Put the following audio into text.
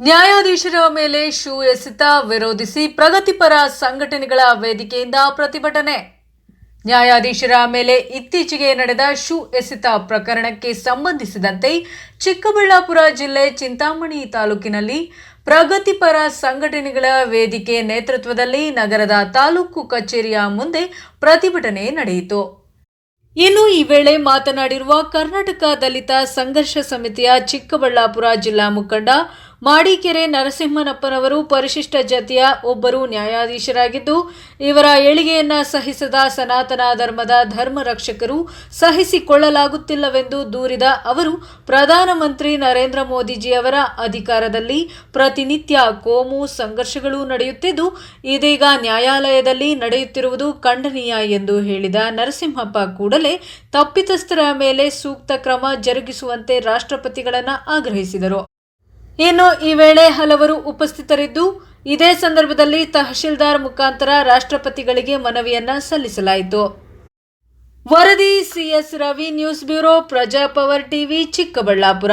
ನ್ಯಾಯಾಧೀಶರ ಮೇಲೆ ಶೂ ಎಸೆತ ವಿರೋಧಿಸಿ ಪ್ರಗತಿಪರ ಸಂಘಟನೆಗಳ ವೇದಿಕೆಯಿಂದ ಪ್ರತಿಭಟನೆ. ನ್ಯಾಯಾಧೀಶರ ಮೇಲೆ ಇತ್ತೀಚೆಗೆ ನಡೆದ ಶೂ ಎಸೆತ ಪ್ರಕರಣಕ್ಕೆ ಸಂಬಂಧಿಸಿದಂತೆ ಚಿಕ್ಕಬಳ್ಳಾಪುರ ಜಿಲ್ಲೆ ಚಿಂತಾಮಣಿ ತಾಲೂಕಿನಲ್ಲಿ ಪ್ರಗತಿಪರ ಸಂಘಟನೆಗಳ ವೇದಿಕೆ ನೇತೃತ್ವದಲ್ಲಿ ನಗರದ ತಾಲೂಕು ಕಚೇರಿಯ ಮುಂದೆ ಪ್ರತಿಭಟನೆ ನಡೆಯಿತು. ಇನ್ನು ಈ ವೇಳೆ ಮಾತನಾಡಿರುವ ಕರ್ನಾಟಕ ದಲಿತ ಸಂಘರ್ಷ ಸಮಿತಿಯ ಚಿಕ್ಕಬಳ್ಳಾಪುರ ಜಿಲ್ಲಾ ಮುಖಂಡ ಮಾಡಿಕೆರೆ ನರಸಿಂಹನಪ್ಪನವರು ಪರಿಶಿಷ್ಟ ಜಾತಿಯ ಒಬ್ಬರು ನ್ಯಾಯಾಧೀಶರಾಗಿದ್ದು, ಇವರ ಏಳಿಗೆಯನ್ನ ಸಹಿಸದ ಸನಾತನ ಧರ್ಮದ ಧರ್ಮ ರಕ್ಷಕರು ಸಹಿಸಿಕೊಳ್ಳಲಾಗುತ್ತಿಲ್ಲವೆಂದು ದೂರಿದ ಅವರು, ಪ್ರಧಾನಮಂತ್ರಿ ನರೇಂದ್ರ ಮೋದಿಜಿಯವರ ಅಧಿಕಾರದಲ್ಲಿ ಪ್ರತಿನಿತ್ಯ ಕೋಮು ಸಂಘರ್ಷಗಳು ನಡೆಯುತ್ತಿದ್ದು, ಇದೀಗ ನ್ಯಾಯಾಲಯದಲ್ಲಿ ನಡೆಯುತ್ತಿರುವುದು ಖಂಡನೀಯ ಎಂದು ಹೇಳಿದ ನರಸಿಂಹಪ್ಪ ಕೂಡಲೇ ತಪ್ಪಿತಸ್ಥರ ಮೇಲೆ ಸೂಕ್ತ ಕ್ರಮ ಜರುಗಿಸುವಂತೆ ರಾಷ್ಟ್ರಪತಿಗಳನ್ನು ಆಗ್ರಹಿಸಿದರು. ಇನ್ನು ಈ ವೇಳೆ ಹಲವರು ಉಪಸ್ಥಿತರಿದ್ದು, ಇದೇ ಸಂದರ್ಭದಲ್ಲಿ ತಹಶೀಲ್ದಾರ್ ಮುಖಾಂತರ ರಾಷ್ಟ್ರಪತಿಗಳಿಗೆ ಮನವಿಯನ್ನ ಸಲ್ಲಿಸಲಾಯಿತು. ವರದಿ CS Ravi, news bureau, Praja Power TV, Chikkaballapur.